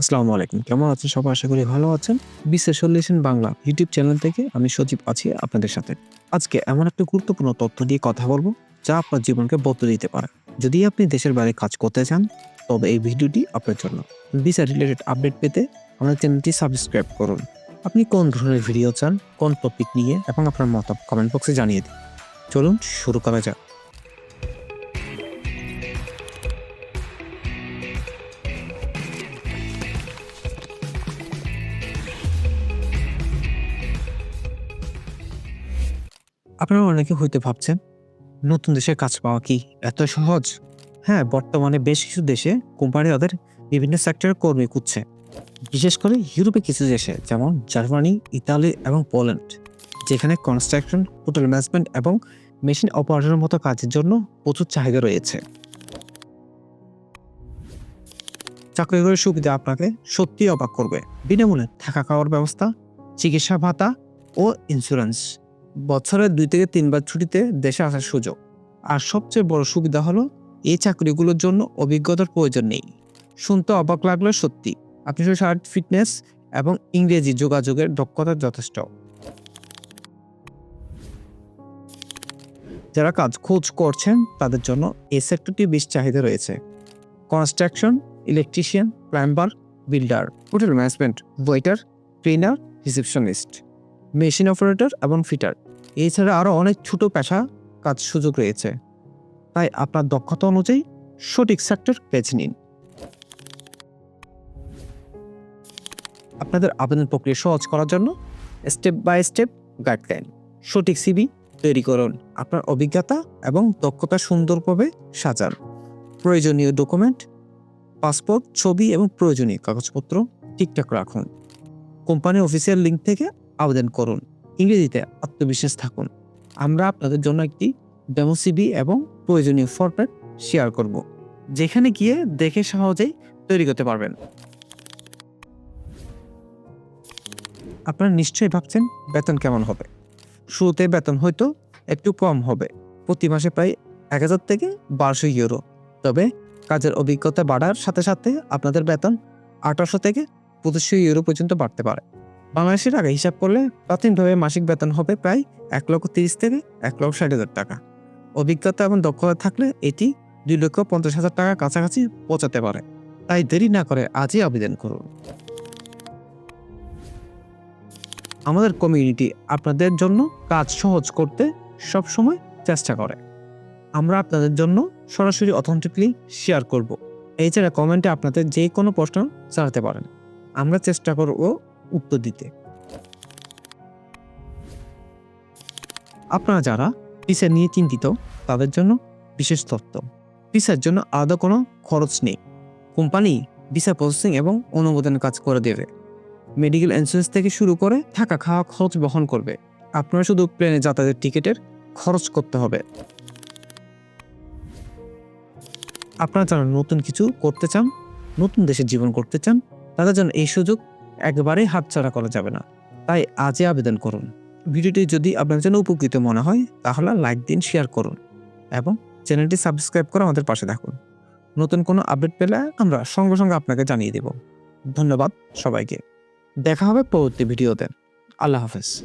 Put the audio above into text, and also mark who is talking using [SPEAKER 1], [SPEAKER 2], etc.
[SPEAKER 1] আসসালামু আলাইকুম। কেমন আছেন সবাই? আশা করি ভালো আছেন। সলিউশন বাংলা ইউটিউব চ্যানেল থেকে আমি সজীব আছি আপনাদের সাথে। আজকে এমন একটা গুরুত্বপূর্ণ তথ্য দিয়ে কথা বলব, যা আপনার জীবনকে বদলে দিতে পারে। যদি আপনি দেশের বাইরে কাজ করতে চান, তবে এই ভিডিওটি আপনার জন্য। ভিসা রিলেটেড আপডেট পেতে আমাদের চ্যানেলটি সাবস্ক্রাইব করুন। আপনি কোন ধরনের ভিডিও চান, কোন টপিক নিয়ে, এবং আপনার মত কমেন্ট বক্সে জানিয়ে দিন। চলুন শুরু করা যাক। আপনারা অনেকে হইতে ভাবছেন, নতুন দেশে কাজ পাওয়া কি এত সহজ? হ্যাঁ বর্তমানে বেশ কিছু দেশে কোম্পানি তাদের বিভিন্ন সেক্টরের কর্মী খুঁজছে। বিশেষ করে ইউরোপে কিছু দেশে, যেমন জার্মানি, ইতালি এবং পোল্যান্ড, যেখানে কনস্ট্রাকশন হোটেল ম্যানেজমেন্ট এবং মেশিন অপারেটরের মতো কাজের জন্য প্রচুর চাহিদা রয়েছে। চাকরি করে সুবিধা আপনাকে সত্যিই অবাক করবে। বিনামূল্যে থাকা খাওয়ার ব্যবস্থা, চিকিৎসা ভাতা ও ইন্স্যুরেন্স বছরের দুই থেকে তিনবার ছুটিতে দেশে আসার সুযোগ। আর সবচেয়ে বড় সুবিধা হলো, এই চাকরিগুলোর জন্য অভিজ্ঞতার প্রয়োজন নেই। শুনতে অবাক লাগলে সত্যি। আপনি শুধু শারীরিক ফিটনেস এবং ইংরেজি যোগাযোগের দক্ষতা যথেষ্ট। যারা কাজ খোঁজ করছেন, তাদের জন্য এই সেক্টরটি বেশ চাহিদা রয়েছে। Construction, electrician, plumber, builder, hotel management, waiter trainer receptionist, machine operator এবং ফিটার। এছাড়া আরও অনেক ছোট পেশা কাজ সুযোগ রয়েছে। তাই আপনার দক্ষতা অনুযায়ী সঠিক সেক্টর বেছে নিন। আপনাদের আবেদন প্রক্রিয়া সহজ করার জন্য স্টেপ বাই স্টেপ গাইডলাইন সঠিক সিবি তৈরি করুন। আপনার অভিজ্ঞতা এবং দক্ষতা সুন্দরভাবে সাজান। প্রয়োজনীয় ডকুমেন্ট পাসপোর্ট ছবি এবং প্রয়োজনীয় কাগজপত্র ঠিকঠাক রাখুন। কোম্পানির অফিসিয়াল লিঙ্ক থেকে আবেদন করুন। ইংরেজিতে আত্মবিশ্বাস থাকুন। আমরা আপনাদের জন্য একটি ডেমো সিবি এবং প্রয়োজনীয় ফরম্যাট শেয়ার করব, যেখানে গিয়ে দেখে সহজেই তৈরি করতে পারবেন। আপনারা নিশ্চয়ই ভাবছেন বেতন কেমন হবে? শুরুতে বেতন হয়তো একটু কম হবে, প্রতি মাসে প্রায় এক হাজার থেকে বারোশো ইউরো। তবে কাজের অভিজ্ঞতা বাড়ার সাথে সাথে আপনাদের বেতন আঠারোশো থেকে পঁচিশশো ইউরো পর্যন্ত বাড়তে পারে। বাংলাদেশের টাকা হিসাব করলে প্রাথমিকভাবে মাসিক বেতন হবে প্রায় এক লক্ষ তিরিশ থেকে এক লক্ষ ষাট হাজার টাকা। অভিজ্ঞতা এবং দক্ষতা থাকলে এটি দুই লক্ষ পঞ্চাশ হাজার টাকা কাছাকাছি পৌঁছাতে পারে। তাই দেরি না করে আজই আবেদন করুন। আমাদের কমিউনিটি আপনাদের জন্য কাজ সহজ করতে সবসময় চেষ্টা করে। আমরা আপনাদের জন্য সরাসরি অথেন্টিকলি শেয়ার করব। এছাড়া কমেন্টে আপনাদের যে কোনো প্রশ্ন জানাতে পারেন। আমরা চেষ্টা করব উত্তর দিতে। আপনারা যারা পিসা নিয়ে চিন্তিত, তাদের জন্য বিশেষ তথ্য পিসার জন্য আলাদা কোনো খরচ নেই। কোম্পানি ভিসা প্রসেসিং এবং অনুমোদনের কাজ করে দেবে। মেডিকেল ইন্স্যুরেন্স থেকে শুরু করে থাকা খাওয়া খরচ বহন করবে। আপনারা শুধু প্লেনে যাতায়াতের টিকিটের খরচ করতে হবে। আপনারা যারা নতুন কিছু করতে চান, নতুন দেশে জীবন করতে চান, তাদের জন্য এই সুযোগ একবারেই হাতছাড়া করা যাবে না। তাই আজই আবেদন করুন। ভিডিওটি যদি আপনার জন্য উপকৃত মনে হয়, তাহলে লাইক দিন শেয়ার করুন এবং চ্যানেলটি সাবস্ক্রাইব করে আমাদের পাশে থাকুন। নতুন কোনো আপডেট পেলে আমরা সঙ্গে সঙ্গে আপনাকে জানিয়ে দেব। ধন্যবাদ সবাইকে। দেখা হবে পরবর্তী ভিডিওতে। আল্লাহ হাফেজ।